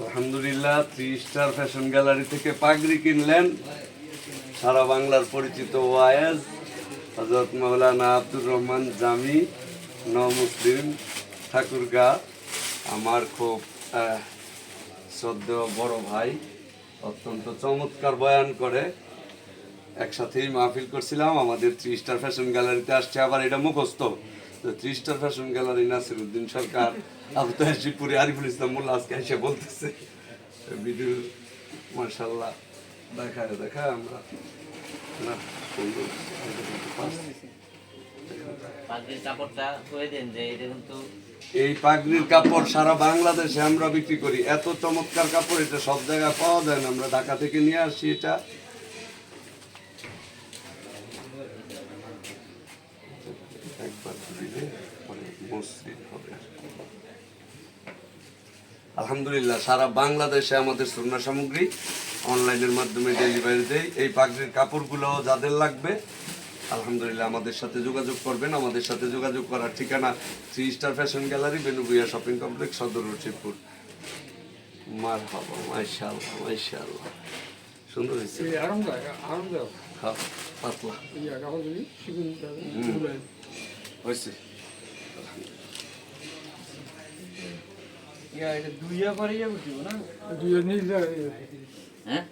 আলহামদুলিল্লাহ three star fashion gallery থেকে পাগড়ি কিনলেন। সারা বাংলার পরিচিত ওয়াইজ হজরত মৌলানা আব্দুর রহমান জামি ন মুসলিম ঠাকুরগা। আমার খুব শ্রদ্ধেয় বড় ভাই অত্যন্ত চমৎকার বয়ান করে। একসাথেই মাহফিল করছিলাম, আমাদের থ্রি স্টার ফ্যাশন গ্যালারিতে আসছে, আবার এটা মুখস্থ। তো three star fashion gallery Nasiruddin Sarkar, Abu তাহসিপুরে Ariful Islam Molla আজকে এসে বলতেছে। বিদুর মার্শাল্লাহ দেখায় দেখায় আমরা। না এই পাগড়ির কাপড় সারা বাংলাদেশে আমরা বিক্রি করি। এত চমৎকার কাপড়, এটা সব জায়গায় পাওয়া যায় না। আমরা ঢাকা থেকে নিয়ে আসি এটা। আলহামদুলিল্লাহ, সারা বাংলাদেশে আমাদের সন্না সামগ্রী অনলাইনের মাধ্যমে ডেলিভারি দেয় এই পাগড়ির কাপড়গুলো যাদের লাগবে আলহামদুলিল্লাহ আমাদের সাথে যোগাযোগ করবেন। আমাদের সাথে যোগাযোগ করার ঠিকানা three star fashion gallery Benubuiya shopping complex সদর রশিদপুর। মার হবা মাইশাল্লাহ মাইশাল্লাহ সুন্দর হয়েছে। আরামদায়ক হ্যাঁ, পাতলা। ইয়া হয়েছে। ইয়া এটা দুইয়া ইয়া বুঝিব না দুই নিলে হ্যাঁ?